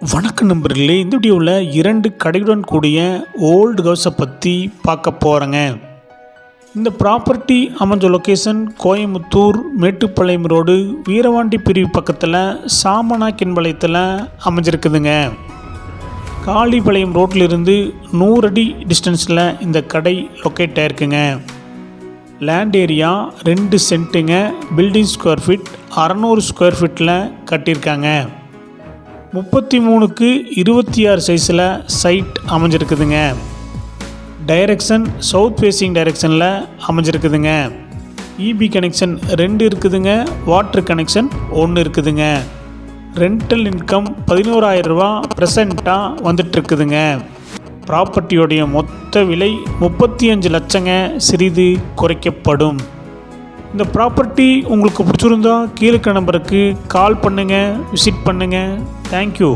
வணக்கம் நண்பர்களே இந்த வீடியோவில் இரண்டு கடையுடன் கூடிய ஓல்டு ஹவுஸை பற்றி பார்க்க போகிறேங்க இந்த ப்ராப்பர்ட்டி அமைஞ்ச லொக்கேஷன் கோயம்புத்தூர் மேட்டுப்பாளையம் ரோடு வீரவாண்டி பிரிவு பக்கத்தில் சாமனா சாமனாக்கின்பாளையத்தில் அமைஞ்சிருக்குதுங்க. காளிபாளையம் ரோட்டிலிருந்து நூறு அடி டிஸ்டன்ஸில் இந்த கடை லொக்கேட் ஆயிருக்குங்க. லேண்ட் ஏரியா ரெண்டு சென்ட்டுங்க பில்டிங் ஸ்கொயர் ஃபீட் அறநூறு ஸ்கொயர் ஃபீட்டில் கட்டியிருக்காங்க. முப்பத்தி மூணுக்கு இருபத்தி ஆறு சைஸில் சைட் அமைஞ்சிருக்குதுங்க. டைரக்ஷன் சவுத் ஃபேஸிங் டைரக்ஷனில் அமைஞ்சிருக்குதுங்க. இபி கனெக்ஷன் ரெண்டு இருக்குதுங்க வாட்ரு கனெக்ஷன் ஒன்று இருக்குதுங்க. ரெண்டல் இன்கம் பதினோராயிரரூபா ப்ரெசண்ட்டாக வந்துட்டுருக்குதுங்க ப்ராப்பர்ட்டியோடைய மொத்த விலை முப்பத்தி அஞ்சு லட்சங்க சிறிது குறைக்கப்படும். இந்த ப்ராப்பர்ட்டி உங்களுக்கு பிடிச்சிருந்தா கீழே நம்பருக்கு கால் பண்ணுங்கள் விசிட் பண்ணுங்கள் தேங்க்யூ